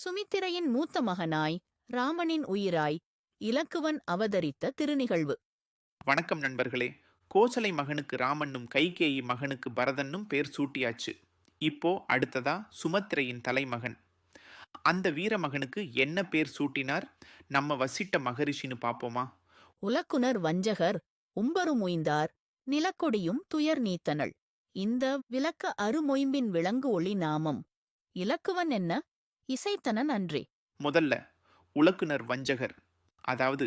சுமித்திரையின் மூத்த மகனாய் ராமனின் உயிராய் இலக்குவன் அவதரித்த திருநிகழ்வு. வணக்கம் நண்பர்களே. கோசலை மகனுக்கு ராமனும் கைகேயி மகனுக்கு பரதனும் பேர் சூட்டியாச்சு. இப்போ அடுத்ததா சுமத்திரையின் தலைமகன். அந்த வீர மகனுக்கு என்ன பேர் சூட்டினார்? நம்ம வசிட்ட மகரிஷின்னு பாப்போமா? உலக்குனர் வஞ்சகர் உம்பரும் உய்ந்தார் நிலக்கொடியும் துயர் நீத்தனள். இந்த விளக்க அருமொயம்பின் விளங்கு ஒளி நாமம். இலக்குவன் என்ன? இசைத்தனன் அன்றே முதல்ல உலக்குனர் வஞ்சகர். அதாவது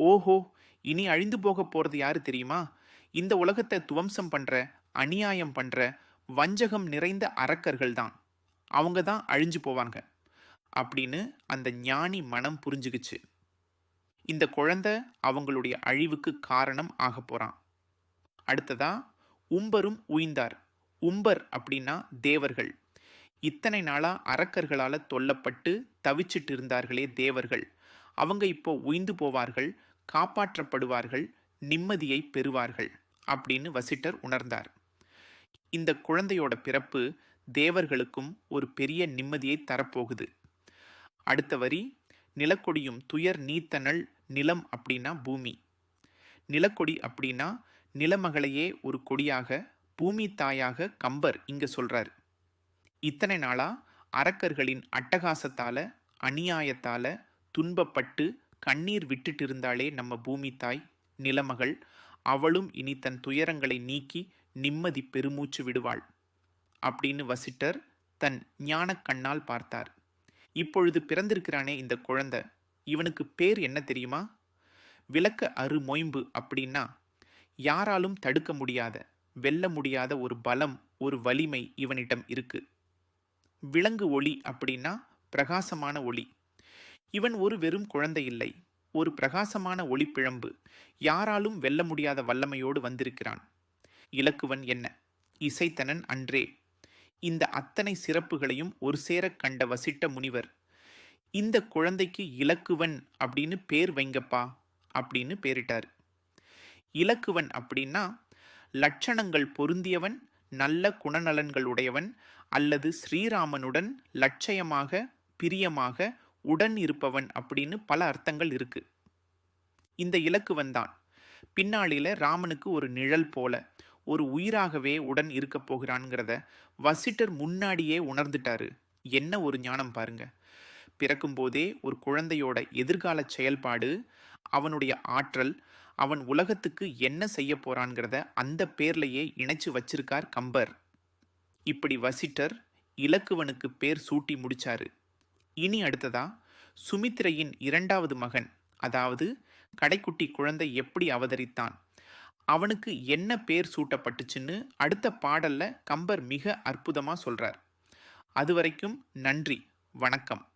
ஓஹோ இனி அழிந்து போக போறது யாரு தெரியுமா? இந்த உலகத்தை துவம்சம் பண்ற அநியாயம் பண்ற வஞ்சகம் நிறைந்த அரக்கர்கள் தான். அவங்க தான் அழிஞ்சு போவாங்க. அப்படின்னு அந்த ஞானி மனம் புரிஞ்சுக்குச்சு இந்த குழந்தை அவங்களுடைய அழிவுக்கு காரணம் ஆக போறான். அடுத்ததா உம்பரும் உய்ந்தார். உம்பர் அப்படின்னா தேவர்கள். இத்தனை நாளாக அரக்கர்களால் தொல்லப்பட்டு தவிச்சிட்டு இருந்தார்களே தேவர்கள். அவங்க இப்போ உய்ந்து போவார்கள் காப்பாற்றப்படுவார்கள் நிம்மதியை பெறுவார்கள் அப்படின்னு வசிட்டர் உணர்ந்தார். இந்த குழந்தையோட பிறப்பு தேவர்களுக்கும் ஒரு பெரிய நிம்மதியை தரப்போகுது. அடுத்த வரி நிலக்கொடியும் துயர் நீத்தனல் நிலம் அப்படின்னா பூமி. நிலக்கொடி அப்படின்னா நிலமகளையே ஒரு கொடியாக பூமி தாயாக கம்பர் இங்கே சொல்கிறார் இத்தனை நாளா அரக்கர்களின் அட்டகாசத்தால அநியாயத்தால துன்பப்பட்டு கண்ணீர் விட்டுட்டு இருந்தாலே நம்ம பூமி தாய் நிலமகள். அவளும் இனி தன் துயரங்களை நீக்கி நிம்மதி பெருமூச்சு விடுவாள். அப்படின்னு வசிட்டர் தன் ஞானக் கண்ணால் பார்த்தார். இப்பொழுது பிறந்திருக்கிறானே இந்த குழந்தை. இவனுக்கு பேர் என்ன தெரியுமா? விளக்க அரு மொயம்பு அப்படின்னா யாராலும் தடுக்க முடியாத வெல்ல முடியாத ஒரு பலம் ஒரு வலிமை இவனிடம் இருக்குது விலங்கு ஒளி அப்படின்னா பிரகாசமான ஒளி. இவன் ஒரு வெறும் குழந்தை இல்லை. ஒரு பிரகாசமான ஒளிப்பிழம்பு யாராலும் வெல்ல முடியாத வல்லமையோடு வந்திருக்கிறான். இலக்குவன் என்ன? இசைத்தனன் அன்றே. இந்த அத்தனை சிறப்புகளையும் ஒரு சேரக் கண்ட வசிட்ட முனிவர். இந்த குழந்தைக்கு இலக்குவன் அப்படின்னு பேர் வைங்கப்பா அப்படின்னு பேரிட்டார். இலக்குவன் அப்படின்னா லட்சணங்கள் பொருந்தியவன் நல்ல குணநலன்கள் உடையவன் அல்லது ஸ்ரீராமனுடன் லட்சயமாக பிரியமாக உடன் இருப்பவன் அப்படின்னு பல அர்த்தங்கள் இருக்கு. இந்த இலக்குவன் தான் பின்னாளில ராமனுக்கு ஒரு நிழல் போல ஒரு உயிராகவே உடன் இருக்க போகிறான்ங்கிறத வசிட்டர் முன்னாடியே உணர்ந்துட்டாரு. என்ன ஒரு ஞானம் பாருங்க. பிறக்கும்போதே ஒரு குழந்தையோட எதிர்கால செயல்பாடு அவனுடைய ஆற்றல் அவன் உலகத்துக்கு என்ன செய்ய போறான்ங்கிறத அந்த பேர்லையே இணைச்சு வச்சிருக்கார் கம்பர். இப்படி வசிட்டர் இலக்குவனுக்கு பேர் சூட்டி முடிச்சாரு. இனி அடுத்ததா சுமித்திரையின் இரண்டாவது மகன் அதாவது கடைக்குட்டி குழந்தை எப்படி அவதரித்தான்? அவனுக்கு என்ன பேர் சூட்டப்பட்டுச்சுன்னு அடுத்த பாடல்ல கம்பர் மிக அற்புதமா சொல்றார். அது வரைக்கும் நன்றி வணக்கம்.